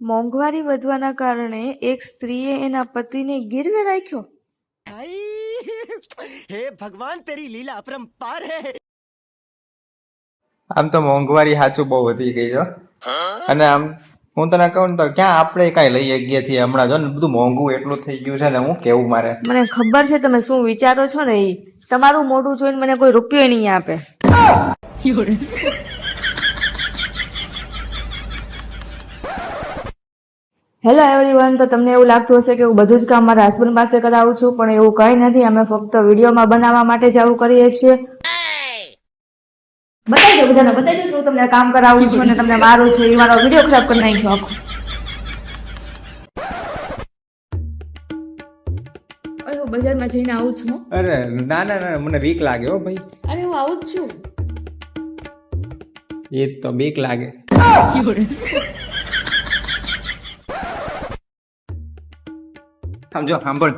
મોંઘવારી વધવાના કારણે એક સ્ત્રીએ એના પતિને ગીરવે રાખ્યો. હે ભગવાન તેરી લીલા અપરંપાર હે. આમ તો મોંઘવારી સાચું બહુ વધી ગઈ છે અને આમ હું તને કહું તો ક્યાં આપણે કઈ લઈ ગયા છીએ? હમણાં જો ને બધું મોંઘું એટલું થઈ ગયું છે ને હું કેવું મારે? મને ખબર છે તમે શું વિચારો છો ને એ તમારું મોઢું જોઈને મને કોઈ રૂપિયો નહીં આપે. હેલો એવરીવન તો તમને એવું લાગતું હશે કે હું બધું જ કામ મારા હસબન્ડ પાસે કરાવું છું પણ એવું કંઈ નથી. અમે ફક્ત વિડીયોમાં બનાવવા માટે જ આવું કરીએ છીએ. બતાવી દો બધાને બતાવી દો કે હું તમને કામ કરાવું છું અને તમને મારું છું. એ મારો વીડિયો ખરાબ કરી નાખ્યો આખો ઓય હું બજારમાં જઈને આવું છું અરે ના ના ના મને બીક લાગે હો ભાઈ. અરે હું આવું જ છું. એ તો બીક લાગે. સમજો સાંભળ.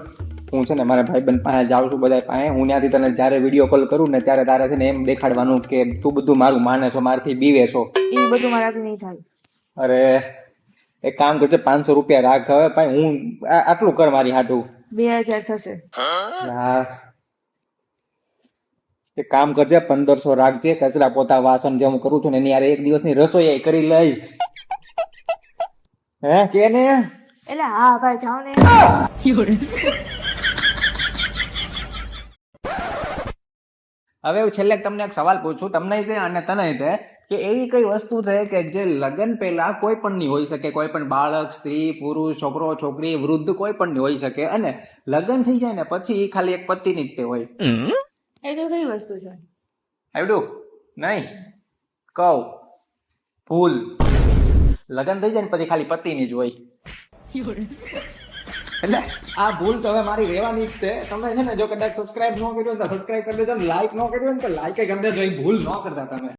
હું છે ને મારા ભાઈબંધ પાસે જાઉં છું બધા પાસે. હું ત્યાંથી તને જ્યારે વીડિયો કોલ કરું ને ત્યારે તારે છે ને એમ દેખાડવાનું કે તું બધું મારું માને છો મારથી બીવે છો. એ બધું મારાથી નહીં થાય. અરે એક કામ કરજે પાંચસો રૂપિયા રાખ હવે. ભાઈ હું આટલું કર મારી હાટું. બે હજાર થશે. હા. એક કામ કરજે પંદરસો રાખજે કચરા પોતા વાસણ જે હું કરું છું ને એની યાર એક દિવસની રસોઈ કરી લઈશ. હે કે ને? એટલે હા ભાઈ જાઓ ને હવે હું છેલ્લે તમને એક સવાલ પૂછું તમને તે અને તને તે કે એવી કઈ વસ્તુ છે કે જે લગ્ન પહેલા કોઈ પણ ની હોઈ શકે કોઈ પણ બાળક સ્ત્રી પુરુષ છોકરો છોકરી વૃદ્ધ કોઈ પણ ની હોઈ શકે અને લગ્ન થઈ જાય ને પછી એ ખાલી એક પતિની જ તે હોય. એ તો કઈ વસ્તુ છે? આવડું નહીં. કહું. ભૂલ. લગ્ન થઈ જાય ને પછી ખાલી પતિની જ હોય. એટલે આ ભૂલ તો હવે મારી રહેવાની જ છે. તમે છે ને જો કદાચ સબસ્ક્રાઇબ ન કર્યું તો સબસ્ક્રાઇબ કરી દેજો લાઈક ન કર્યું ને તો લાઈક કરી દેજો. એ ભૂલ ન કરતા તમે.